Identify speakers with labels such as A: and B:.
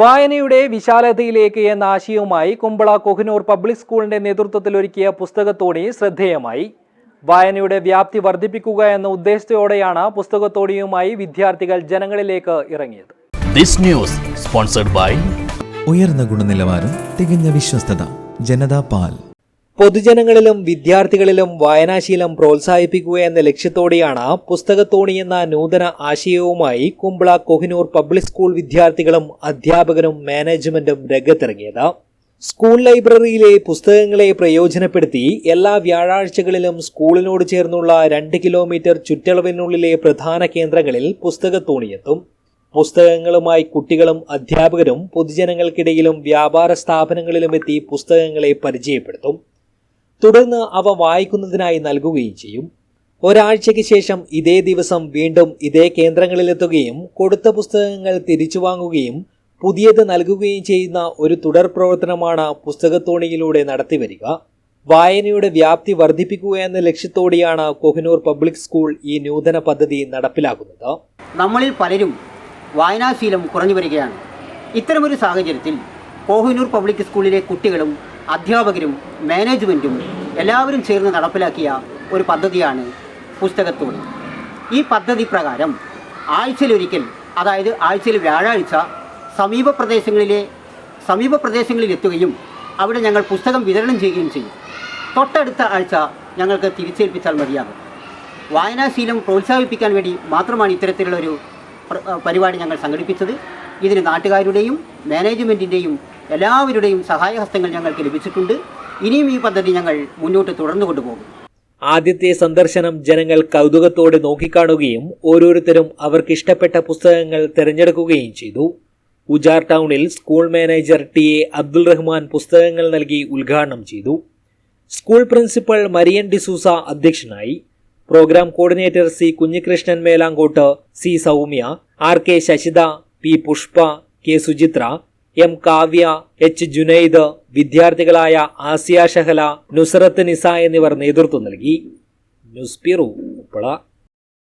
A: വായനയുടെ വിശാലതയിലേക്ക് എന്ന ആശയവുമായി കുമ്പള കൊഹിനൂർ പബ്ലിക് സ്കൂളിന്റെ നേതൃത്വത്തിൽ ഒരുക്കിയ പുസ്തകത്തോണി ശ്രദ്ധേയമായി. വായനയുടെ വ്യാപ്തി വർദ്ധിപ്പിക്കുക എന്ന ഉദ്ദേശത്തോടെയാണ് പുസ്തകത്തോണിയുമായി വിദ്യാർത്ഥികൾ ജനങ്ങളിലേക്ക് ഇറങ്ങിയത്.
B: ദിസ് ന്യൂസ് സ്പോൺസർഡ് ബൈ
C: ഉയർന്ന ഗുണനിലവാരം തികഞ്ഞ വിശ്വസ്തത ജനതാ പാൽ.
A: പൊതുജനങ്ങളിലും വിദ്യാർത്ഥികളിലും വായനാശീലം പ്രോത്സാഹിപ്പിക്കുക എന്ന ലക്ഷ്യത്തോടെയാണ് പുസ്തകത്തോണി എന്ന നൂതന ആശയവുമായി കുമ്പള കൊഹിനൂർ പബ്ലിക് സ്കൂൾ വിദ്യാർത്ഥികളും അധ്യാപകരും മാനേജ്മെന്റും രംഗത്തിറങ്ങിയത്. സ്കൂൾ ലൈബ്രറിയിലെ പുസ്തകങ്ങളെ പ്രയോജനപ്പെടുത്തി എല്ലാ വ്യാഴാഴ്ചകളിലും സ്കൂളിനോട് ചേർന്നുള്ള രണ്ട് കിലോമീറ്റർ ചുറ്റളവിനുള്ളിലെ പ്രധാന കേന്ദ്രങ്ങളിൽ പുസ്തകത്തോണിയെത്തും പുസ്തകങ്ങളുമായി കുട്ടികളും അധ്യാപകരും പൊതുജനങ്ങൾക്കിടയിലും വ്യാപാര സ്ഥാപനങ്ങളിലും എത്തി പുസ്തകങ്ങളെ പരിചയപ്പെടുത്തും. തുടർന്ന് അവ വായിക്കുന്നതിനായി നൽകുകയും ചെയ്യും. ഒരാഴ്ചയ്ക്ക് ശേഷം ഇതേ ദിവസം വീണ്ടും ഇതേ കേന്ദ്രങ്ങളിലെത്തുകയും കൊടുത്ത പുസ്തകങ്ങൾ തിരിച്ചു വാങ്ങുകയും പുതിയത് നൽകുകയും ചെയ്യുന്ന ഒരു തുടർ പ്രവർത്തനമാണ് പുസ്തകത്തോണിയിലൂടെ നടത്തിവരിക വായനയുടെ വ്യാപ്തി വർദ്ധിപ്പിക്കുക എന്ന ലക്ഷ്യത്തോടെയാണ് കൊഹിനൂർ പബ്ലിക് സ്കൂൾ ഈ നൂതന പദ്ധതി നടപ്പിലാക്കുന്നത്.
D: നമ്മളിൽ പലരും വായനാശീലം കുറഞ്ഞു വരികയാണ്. ഇത്തരമൊരു സാഹചര്യത്തിൽ കോഹിനൂർ പബ്ലിക് സ്കൂളിലെ കുട്ടികളും അധ്യാപകരും മാനേജ്മെന്റും എല്ലാവരും ചേർന്ന് നടപ്പിലാക്കിയ ഒരു പദ്ധതിയാണ് പുസ്തകത്തോട്. ഈ പദ്ധതി പ്രകാരം ആഴ്ചയിലൊരിക്കൽ അതായത് ആഴ്ചയിൽ വ്യാഴാഴ്ച സമീപ പ്രദേശങ്ങളിലെ സമീപ പ്രദേശങ്ങളിൽ എത്തുകയും അവിടെ ഞങ്ങൾ പുസ്തകം വിതരണം ചെയ്യുകയും ചെയ്യും. തൊട്ടടുത്ത ആഴ്ച ഞങ്ങൾക്ക് തിരിച്ചേൽപ്പിച്ചാൽ മതിയാകും. വായനാശീലം പ്രോത്സാഹിപ്പിക്കാൻ വേണ്ടി മാത്രമാണ് ഇത്തരത്തിലുള്ളൊരു പരിപാടി ഞങ്ങൾ സംഘടിപ്പിച്ചത്. ഇതിന് നാട്ടുകാരുടെയും മാനേജ്മെന്റിന്റെയും എല്ലാവരുടെയും സഹായഹസ്തങ്ങൾ ഞങ്ങൾക്ക് ലഭിച്ചിട്ടുണ്ട്. ഇനിയും ഈ പദ്ധതി ഞങ്ങൾ മുന്നോട്ട് തുടർന്നു കൊണ്ടുപോകും.
A: ആദ്യത്തെ സന്ദർശനം ജനങ്ങൾ കൗതുകത്തോടെ നോക്കിക്കാണുകയും ഓരോരുത്തരും അവർക്ക് ഇഷ്ടപ്പെട്ട പുസ്തകങ്ങൾ തിരഞ്ഞെടുക്കുകയും ചെയ്തു. ഉജാർ ടൗണിൽ school manager T A Abdul Rahman പുസ്തകങ്ങൾ നൽകി ഉദ്ഘാടനം ചെയ്തു. സ്കൂൾ പ്രിൻസിപ്പൽ മരിയൻ ഡിസൂസ അധ്യക്ഷനായി. Programme coordinator C Kunhikrishnan Melankot C Soumya R K Shashitha P Pushpa K Suchitra M Kavya H Junaid വിദ്യാർത്ഥികളായ Asiya Shahala Nusrath Nisa എന്നിവർ നേതൃത്വം നൽകി. News bureau Uppala.